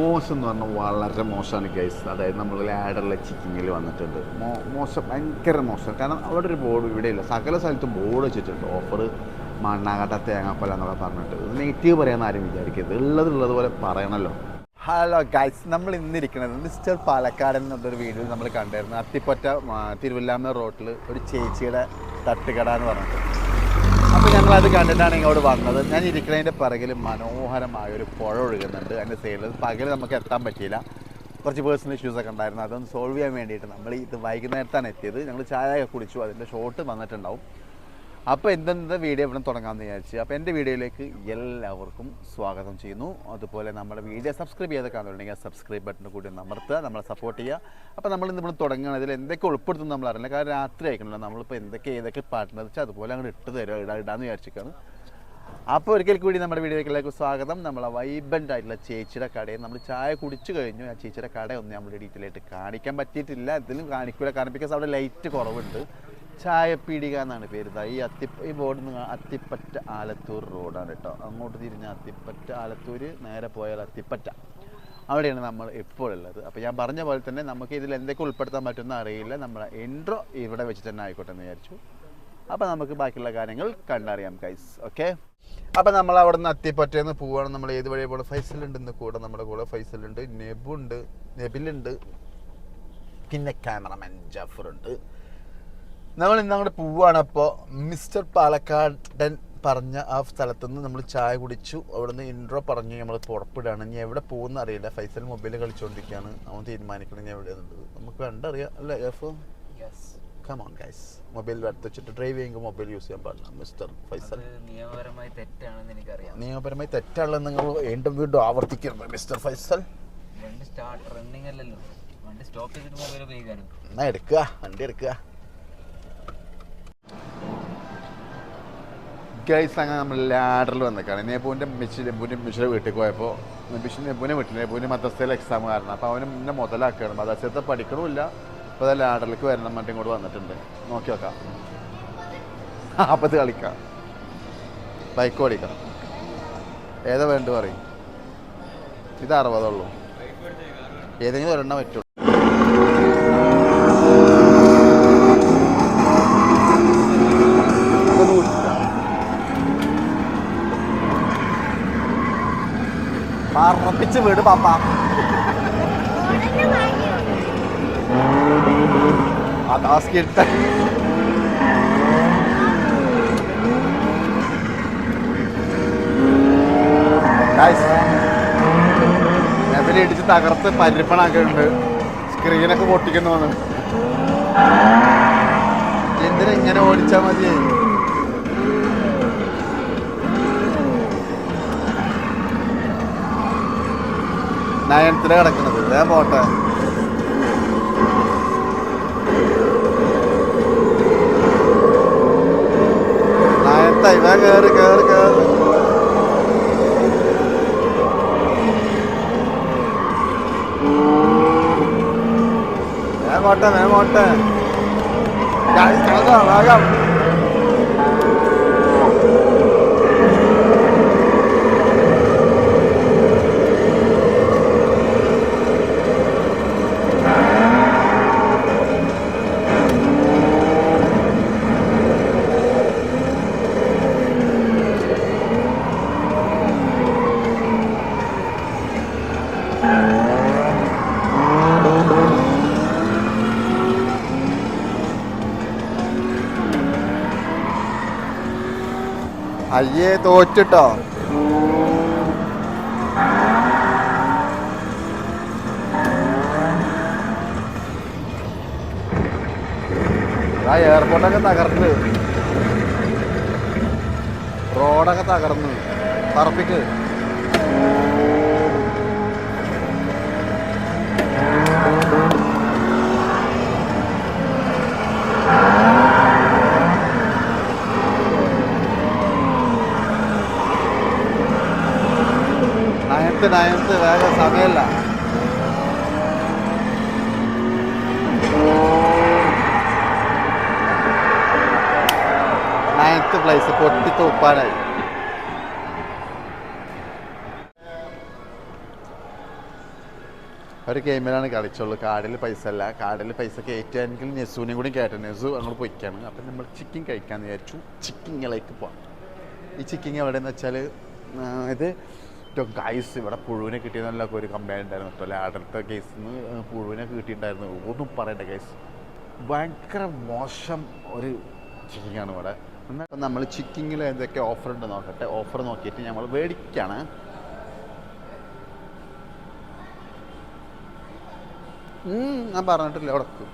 മോശം എന്ന് പറഞ്ഞാൽ വളരെ മോശമാണ് ഗൈസ് അതായത് നമ്മൾ ലാഡറിലെ ചിക്കിങ്ങിൽ വന്നിട്ടുണ്ട്. മോ മോശം ഭയങ്കര മോശം. കാരണം അവിടെ ഒരു ബോർഡ് ഇവിടെയില്ല സകല സ്ഥലത്തും ബോർഡ് വെച്ചിട്ടുണ്ട്. ഓഫർ മണ്ണാകട്ട തേങ്ങാപ്പല എന്നൊക്കെ പറഞ്ഞിട്ട്. നെഗറ്റീവ് പറയാൻ ആരും വിചാരിക്കരുത്. ഉള്ളത് ഉള്ളതുപോലെ പറയണല്ലോ. ഹലോ ഗൈസ് നമ്മൾ ഇന്നിരിക്കുന്നത് മിസ്റ്റർ പാലക്കാടൻ എന്നുള്ളൊരു വീഡിയോ നമ്മൾ കണ്ടായിരുന്നു അത്തിപ്പറ്റ തിരുവല്ലാമ റോട്ടിൽ ഒരു ചേച്ചിയുടെ തട്ടുകട എന്ന് പറഞ്ഞിട്ട്. അപ്പോൾ ഞങ്ങളത് കണ്ടിട്ടാണ് ഇങ്ങോട്ട് വന്നത്. ഞാൻ ഇരിക്കുന്നതിന്റെ പിറകിൽ മനോഹരമായ ഒരു പുഴ ഒഴുകുന്നുണ്ട്. അതിന്റെ സൈഡിൽ പകൽ നമുക്ക് എത്താൻ പറ്റിയില്ല. കുറച്ച് പേഴ്സണൽ ഇഷ്യൂസ് ഒക്കെ ഉണ്ടായിരുന്നു. അതൊന്ന് സോൾവ് ചെയ്യാൻ വേണ്ടിയിട്ട് നമ്മൾ ഇത് വൈകുന്നേരത്താണ് എത്തിയത്. ഞങ്ങൾ ചായ കുടിച്ചു. അതിന്റെ ഷോട്ട് വന്നിട്ടുണ്ടാവും. അപ്പോൾ എന്തെന്ത് വീഡിയോ ഇവിടെ തുടങ്ങാമെന്ന് വിചാരിച്ചു. അപ്പോൾ എന്റെ വീഡിയോയിലേക്ക് എല്ലാവർക്കും സ്വാഗതം ചെയ്യുന്നു. അതുപോലെ നമ്മുടെ വീഡിയോ സബ്സ്ക്രൈബ് ചെയ്ത് കാണുന്നുണ്ടെങ്കിൽ സബ്സ്ക്രൈബ് ബട്ടൺ കൂടി ഒന്ന് അമർത്തുക നമ്മളെ സപ്പോർട്ട് ചെയ്യുക. അപ്പോൾ നമ്മൾ ഇന്ന് ഇവിടെ തുടങ്ങുകയാണ്. ഇതിൽ എന്തൊക്കെ ഉൾപ്പെടുത്തുന്നു നമ്മൾ അറിയില്ല. കാരണം രാത്രി ആയിക്കണല്ലോ. നമ്മളിപ്പോൾ എന്തൊക്കെ ഏതൊക്കെ പാട്ടിനെ വെച്ചാൽ അതുപോലെ അങ്ങോട്ട് ഇട്ട് തരുക ഇടാ ഇടാന്ന് വിചാരിച്ചിരിക്കുകയാണ് അപ്പോൾ ഒരിക്കൽ കൂടി നമ്മുടെ വീഡിയോയിലേക്ക് സ്വാഗതം. നമ്മളെ വൈബന്റ് ആയിട്ടുള്ള ചേച്ചിയുടെ കടയിൽ നമ്മൾ ചായ കുടിച്ചു കഴിഞ്ഞു. ആ ചേച്ചിയുടെ കട ഒന്നും നമ്മൾ ഡീറ്റെയിൽ ആയിട്ട് കാണിക്കാൻ പറ്റിയിട്ടില്ല. ഇതിലും കാണിക്കൂല. കാരണം ബിക്കോസ് അവിടെ ലൈറ്റ് കുറവുണ്ട്. ചായപ്പീടിക എന്നാണ് പേര്. ഈ അത്തി ഈ ബോർഡിൽ നിന്ന് അത്തിപ്പറ്റ ആലത്തൂർ റോഡാണ് കേട്ടോ. അങ്ങോട്ട് തിരിഞ്ഞ അത്തിപ്പറ്റ ആലത്തൂർ നേരെ പോയാൽ അത്തിപ്പറ്റ. അവിടെയാണ് നമ്മൾ ഇപ്പോൾ ഉള്ളത്. അപ്പോൾ ഞാൻ പറഞ്ഞ പോലെ തന്നെ നമുക്ക് ഇതിൽ എന്തൊക്കെ ഉൾപ്പെടുത്താൻ പറ്റുമെന്ന് അറിയില്ല. നമ്മൾ ഇൻട്രോ ഇവിടെ വെച്ച് തന്നെ ആയിക്കോട്ടെ എന്ന് വിചാരിച്ചു. അപ്പോൾ നമുക്ക് ബാക്കിയുള്ള കാര്യങ്ങൾ കണ്ടറിയാം കൈസ് ഓക്കെ അപ്പോൾ നമ്മൾ അവിടെ നിന്ന് അത്തിപ്പറ്റേന്ന് പോവുകയാണ് നമ്മൾ ഏത് വഴി പോകണം ഫൈസലുണ്ട് ഇന്ന് കൂടെ നമ്മുടെ കൂടെ ഫൈസലുണ്ട്. നെബുണ്ട് നെബിലുണ്ട്. പിന്നെ ക്യാമറമാൻ ജാഫറുണ്ട്. നമ്മൾ ഇന്ന് അങ്ങോട്ട് പോവുകയാണ് അപ്പോൾ മിസ്റ്റർ പാലക്കാടൻ പറഞ്ഞ ആ സ്ഥലത്തു നിന്ന് നമ്മൾ ചായ കുടിച്ചു. അവിടെ നിന്ന് ഇൻട്രോ പറഞ്ഞു നമ്മൾ പുറപ്പെടുകയാണ്. ഇനി എവിടെ പോകുന്ന അറിയില്ല. ഫൈസൽ മൊബൈൽ കളിച്ചുകൊണ്ടിരിക്കുകയാണ് അവൻ തീരുമാനിക്കണം ഇനി എവിടെയാണുള്ളത് നമുക്ക് കണ്ടറിയാം അല്ലേ എഫ് കമോൺ ഗൈസ് മൊബൈൽ എടുത്ത് വെച്ചിട്ട് ഡ്രൈവ് ചെയ്യുമ്പോൾ മൊബൈൽ യൂസ് ചെയ്യാൻ പാടില്ല മിസ്റ്റർ ഫൈസൽ. നിയമപരമായി തെറ്റാണെന്ന് എനിക്കറിയാം. നിയമപരമായി തെറ്റാണെന്ന് നിങ്ങൾ വീണ്ടും വീണ്ടും ആവർത്തിക്കരുത് മിസ്റ്റർ ഫൈസൽ. വണ്ടി സ്റ്റാർട്ട് റണ്ണിങ് അല്ലല്ലോ. വണ്ടി സ്റ്റോപ്പ് ചെയ്തിട്ട് മൊബൈൽ ഉപയോഗിക്കാനും? എന്നാ എടുക്കുക വണ്ടി എടുക്കുക. ഗൈസ് അങ്ങനെ നമ്മൾ ലാഡറിൽ വന്നേക്കാണ് നെബുവിന്റെ മിച്ച് നെബുവിന്റെ മിച്ചിന്റെ വീട്ടിൽ പോയപ്പോൾ നബിഷ് നെബുവിനെ വീട്ടിൽ നെബുവിന്റെ മദ്രസയിലെ എക്സാം കാരണം. അപ്പോൾ അവന് മുന്നേ മുതലാക്കുകയാണ്. മദ്രസത്തെ പഠിക്കണമില്ല. അപ്പോൾ അത് ലാഡറിലേക്ക് വരണം മറ്റും ഇങ്ങോട്ട് വന്നിട്ടുണ്ട്. നോക്കി നോക്കാം. അപ്പം ഇത് കളിക്കാം. ബൈക്ക് ഓടിക്കാം. ഏതാ വേണ്ടത് പറയും? ഇത് അറുപതുള്ളൂ ഏതെങ്കിലും ഒരെണ്ണം പറ്റുള്ളൂ പറപ്പിച്ച് വീട് പാപ്പ. അതാ സ്കിട്ട് ലെവലിൽ ഇടിച്ച് തകർത്ത് പരിപ്പണാക്കുന്നുണ്ട് സ്ക്രീനൊക്കെ പൊട്ടിക്കുന്നു എന്തിനാ ഇങ്ങനെ ഓടിച്ചാ മതി നയനത്തില കിടക്കുന്നത്. ഇതേ പോട്ടെ നയനത്ത ഇവ കേറ് കേറ് കേറ്. വേഗം പോട്ടെ വേഗം. അയ്യേ തോറ്റിട്ടോ. ആ എയർപോർട്ടൊക്കെ തകർന്ന്. റോഡൊക്കെ തകർന്ന്. പറപ്പിക്ക് നയൻത്ത് വേഗം സമയമില്ല നയൻത്ത് പ്ലേസ് പൊട്ടി തൂപ്പാനായി ഒരു ഗെയിമിലാണ് കളിച്ചുള്ളൂ. കാടിൽ പൈസ അല്ല. കാടിൽ പൈസ കയറ്റുകയാണെങ്കിൽ നെസുവിനെയും കൂടി കയറ്റാൻ നെസു അങ്ങോട്ട് പൊയ്ക്കാണ്. അപ്പം നമ്മൾ ചിക്കൻ കഴിക്കാമെന്ന് വിചാരിച്ചു. ചിക്കിങ്ങിലേക്ക് പോവാം. ഈ ചിക്കിങ് എവിടെയെന്ന് വെച്ചാൽ ഇത് ഗൈസ് ഇവിടെ പുഴുവിനെ കിട്ടിയെന്നല്ല ഒരു കംപ്ലൈന്റ് ഉണ്ടായിരുന്നു. അല്ലെ അടുത്ത കേസിൽ നിന്ന് പുഴുവിനെ കിട്ടിയിട്ടുണ്ടായിരുന്നു. ഒന്നും പറയണ്ട കേസ് ഭയങ്കര മോശം ഒരു ചിക്കിങ്ങാണ് ഇവിടെ. എന്നാൽ നമ്മൾ ചിക്കിങ്ങിൽ എന്തൊക്കെ ഓഫർ ഉണ്ട് നോക്കട്ടെ. ഓഫർ നോക്കിയിട്ട് നമ്മൾ മേടിക്കുകയാണ് ഞാൻ പറഞ്ഞിട്ടില്ല അവിടെ എത്തും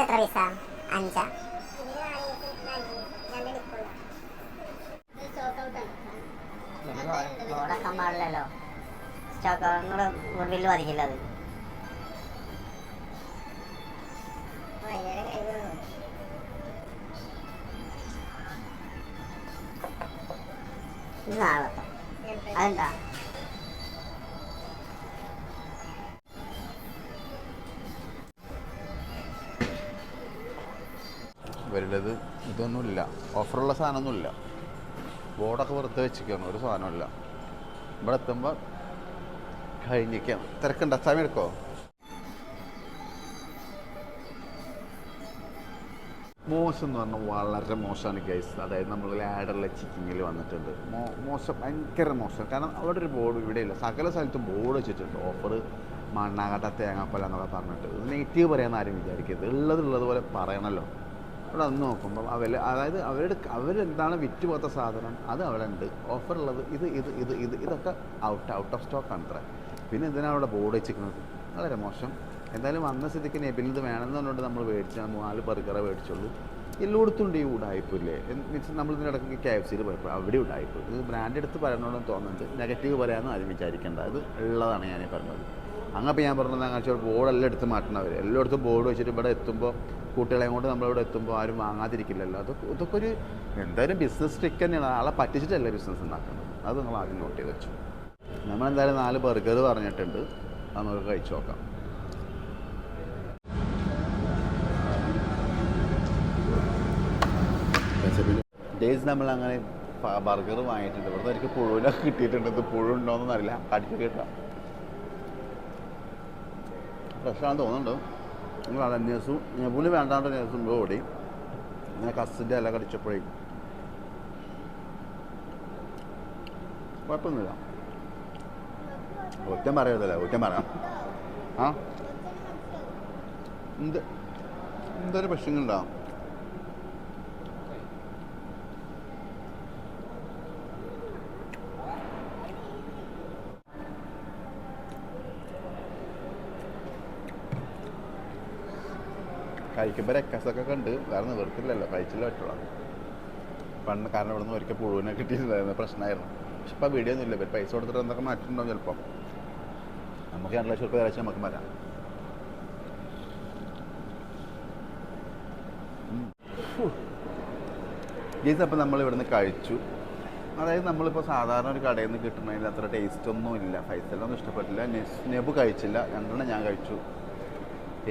എത്ര പൈസ അഞ്ചാ ബോർഡാക്കാൻ പാടില്ലല്ലോ സ്റ്റോക്ക് നിങ്ങൾ ബില്ല് ബാധിക്കില്ല അത്. ഇത് നാളെ അതെന്താ? ഇവരുടേത് ഇതൊന്നുമില്ല. ഓഫറുള്ള സാധനമൊന്നുമില്ല. ബോർഡൊക്കെ വെറുതെ വെച്ചിരിക്കുകയാണ്. ഒരു സാധനമില്ല ഇവിടെ എത്തുമ്പോൾ കഴിഞ്ഞിരിക്കാം തിരക്കുണ്ട? സമയം എടുക്കോ മോശം എന്ന് പറഞ്ഞാൽ വളരെ മോശമാണ് ഗൈസ് അതായത് നമ്മൾ ലാഡറിലെ ചിക്കിങ്ങിൽ വന്നിട്ടുണ്ട്. മോ മോശം ഭയങ്കര മോശം. കാരണം അവിടെ ഒരു ബോർഡ് ഇവിടെ ഇല്ല സകല സ്ഥലത്തും ബോർഡ് വെച്ചിട്ടുണ്ട്. ഓഫർ മണ്ണാകട്ട തേങ്ങാപ്പല എന്നൊക്കെ പറഞ്ഞിട്ട്. നെഗറ്റീവ് പറയാൻ ആരും വിചാരിക്കരുത്. ഉള്ളത് പോലെ പറയണമല്ലോ ഇവിടെ അന്ന് നോക്കുമ്പോൾ അവർ അതായത് അവരുടെ അവരെന്താണ് വിറ്റ് പോകാത്ത സാധനം അത് അവിടെ ഉണ്ട് ഓഫർ ഉള്ളത് ഇത് ഇത് ഇത് ഇത് ഇതൊക്കെ ഔട്ട് ഔട്ട് ഓഫ് സ്റ്റോക്ക് അത്ര പിന്നെ എന്തിനാണ് അവിടെ ബോർഡ് വെച്ചിരിക്കുന്നത്? വളരെ മോശം. എന്തായാലും വന്ന സ്ഥിതിക്ക് നെബിൽ ഇത് വേണമെന്ന് പറഞ്ഞുകൊണ്ട് നമ്മൾ മേടിച്ച നാല് ബർഗറെ മേടിച്ചുള്ളൂ. എല്ലായിടത്തും ഉണ്ട് ഈ ഉടായ്പില്ലേ? മീൻസ് നമ്മൾ ഇടയ്ക്ക് കെ എഫ് സിയിൽ പോയപ്പോൾ അവിടെ ഉടായ്പ്. ഇത് ബ്രാൻഡ് എടുത്ത് പറയണമെന്ന് തോന്നുന്നുണ്ട്. നെഗറ്റീവ് പറയാമെന്ന് ആരും വിചാരിക്കേണ്ട. അത് ഉള്ളതാണ് ഞാൻ പറഞ്ഞത്. അങ്ങപ്പോൾ ഞാൻ പറഞ്ഞത് അങ്ങനെ ബോർഡ് ബോർഡെല്ലാം എടുത്ത് മാറ്റണവർ എല്ലായിടത്തും ബോർഡ് വെച്ചിട്ട് ഇവിടെ എത്തുമ്പോൾ കുട്ടികളെയും കൊണ്ട് നമ്മളിവിടെ എത്തുമ്പോൾ ആരും വാങ്ങാതിരിക്കില്ലല്ലോ. അതൊക്കെ ഇതൊക്കെ ഒരു എന്തായാലും ബിസിനസ് ട്രിക്ക് തന്നെയാണ്. ആളെ പറ്റിച്ചിട്ടല്ല ബിസിനസ് ഉണ്ടാക്കുന്നത്. അത് നിങ്ങൾ ആദ്യം നോട്ട് ചെയ്ത് വെച്ചു. നമ്മളെന്തായാലും നാല് ബർഗർ പറഞ്ഞിട്ടുണ്ട്. അത് നമുക്ക് കഴിച്ചു നോക്കാം. ഡേയ്സ് നമ്മൾ അങ്ങനെ ബർഗർ വാങ്ങിയിട്ടുണ്ട്. ഇവിടുന്ന് എനിക്ക് പുഴുവിനൊക്കെ കിട്ടിയിട്ടുണ്ട്. ഇത് പുഴുണ്ടോന്നൊന്നും അറിയില്ല. കടിച്ചു കേട്ടോ ഫ്രഷാണെന്ന് തോന്നുന്നുണ്ട്. നിങ്ങൾ അത് അന്വേഷിച്ചു. ഞാൻ നെബുൽ വേണ്ടാണ്ട് നേഴ്സും ഓടി. ഞാൻ കസിന്റെ ഇല കടിച്ചപ്പോഴേ. കുഴപ്പമൊന്നുമില്ല. ഒറ്റം പറയത്തില്ല ഒറ്റം പറയാം ആ? എന്ത്? എന്തൊരു പ്രശ്നങ്ങളുണ്ടാവും കഴിക്കുമ്പോൾ രക്കസൊക്കെ കണ്ട് വേറെ നിവർത്തില്ലല്ലോ കഴിച്ചില്ല പറ്റുള്ളൂ. പണ്ട് കാരണം ഇവിടെ നിന്ന് ഒരിക്കൽ പുഴുവിനെ കിട്ടിയിട്ടുണ്ടായിരുന്നു പ്രശ്നമായിരുന്നു. പക്ഷെ ഇപ്പോൾ വീഡിയോ ഒന്നും ഇല്ല ഇവർ പൈസ കൊടുത്തിട്ട് എന്തൊക്കെ മാറ്റിട്ടുണ്ടാവും ചിലപ്പം. നമുക്ക് രണ്ട് ലക്ഷം റുപ്യ കഴിച്ചാൽ നമുക്ക് വരാം. ഗീസ് അപ്പം നമ്മൾ ഇവിടുന്ന് കഴിച്ചു. അതായത് നമ്മളിപ്പോൾ സാധാരണ ഒരു കടയിൽ നിന്ന് കിട്ടുന്നതിൽ അത്ര ടേസ്റ്റ് ഒന്നും ഇല്ല. ഫൈസലൊന്നും ഇഷ്ടപ്പെട്ടില്ല. നെസ് നെബ് കഴിച്ചില്ല. രണ്ടെണ്ണം ഞാൻ കഴിച്ചു.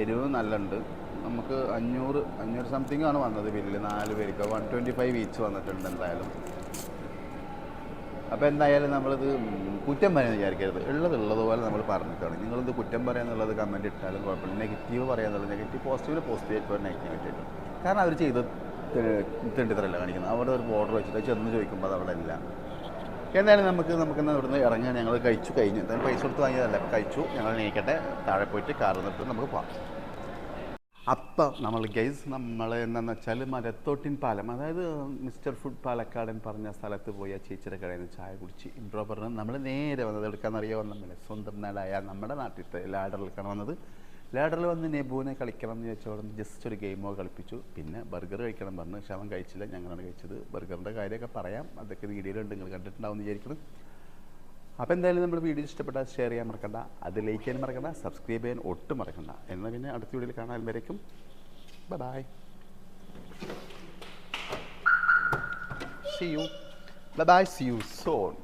എരിവ് നല്ലുണ്ട് നമുക്ക് അഞ്ഞൂറ് അഞ്ഞൂറ് സംതിങ് ആണ് വന്നത് ബില്ല് നാല് പേർക്ക്. വൺ ട്വന്റി ഫൈവ് ഈച്ച് വന്നിട്ടുണ്ട് എന്തായാലും. അപ്പോൾ എന്തായാലും നമ്മളിത് കുറ്റം പറയാൻ വിചാരിക്കരുത്. ഉള്ളത് ഉള്ളതുപോലെ നമ്മൾ പറഞ്ഞിട്ടാണ്. നിങ്ങളിത് കുറ്റം പറയാന്നുള്ളത് കമന്റ് ഇട്ടാലും കുഴപ്പമില്ല. നെഗറ്റീവ് പറയാന്നുള്ളത് നെഗറ്റീവ് പോസിറ്റീവ് പോസിറ്റീവ് ആയിട്ട് നെഗറ്റീവ് ആയിട്ട് കാരണം അവർ ചെയ്ത് തെണ്ടിത്തരല്ല കാണിക്കുന്നത്. അവിടെ ഒരു ബോർഡർ വെച്ചിട്ട് ചെന്ന് ചോദിക്കുമ്പോൾ അത് അവിടെ ഇല്ല. എന്തായാലും നമുക്ക് നമുക്ക് ഇവിടുന്ന് ഇറങ്ങാൻ ഞങ്ങൾ കഴിച്ചു കഴിഞ്ഞു. എന്തായാലും പൈസ കൊടുത്ത് വാങ്ങിയതല്ല. അപ്പോൾ കഴിച്ചു ഞങ്ങൾ നീക്കട്ടെ താഴെ പോയിട്ട് കാറിൽ നിർത്തി നമുക്ക് പോകാം അപ്പം നമ്മൾ ഗൈസ് നമ്മൾ എന്താണെന്ന് വെച്ചാൽ മരത്തോട്ടിൻ പാലം അതായത് മിസ്റ്റർ ഫുഡ് പാലക്കാടൻ പറഞ്ഞ സ്ഥലത്ത് പോയി ആ ചേച്ചിയുടെ കടയിൽ നിന്ന് ചായ കുടിച്ച് ഇൻട്രോ പറഞ്ഞ് നമ്മൾ നേരെ വന്നത് എടുക്കാമെന്നറിയാമോ വന്നില്ല സ്വന്തം നാടായ നമ്മുടെ നാട്ടിലത്തെ ലാഡറിലേക്കാണ് വന്നത്. ലാഡറിൽ വന്ന് നെബുവിനെ കളിക്കണം എന്ന് ചോദിച്ചോടെ ജസ്റ്റ് ഒരു ഗെയിമോ കളിപ്പിച്ചു. പിന്നെ ബർഗർ കഴിക്കണം പറഞ്ഞു പക്ഷെ അവൻ കഴിച്ചില്ല. ഞങ്ങളാണ് കഴിച്ചത്. ബർഗറിന്റെ കാര്യമൊക്കെ പറയാം. അതൊക്കെ വീഡിയോയിലുണ്ട് നിങ്ങൾ കണ്ടിട്ടുണ്ടാവും എന്ന് വിചാരിക്കുന്നു. അപ്പോൾ എന്തായാലും നമ്മുടെ വീഡിയോ ഇഷ്ടപ്പെട്ടാൽ ഷെയർ ചെയ്യാൻ മറക്കണ്ട. അത് ലൈക്ക് ചെയ്യാൻ മറക്കണ്ട സബ്സ്ക്രൈബ് ചെയ്യാൻ ഒട്ടും മറക്കണ്ട. എന്നാൽ പിന്നെ അടുത്ത വീഡിയോയിൽ കാണാൻ വരയ്ക്കും bye see you bye see you soon.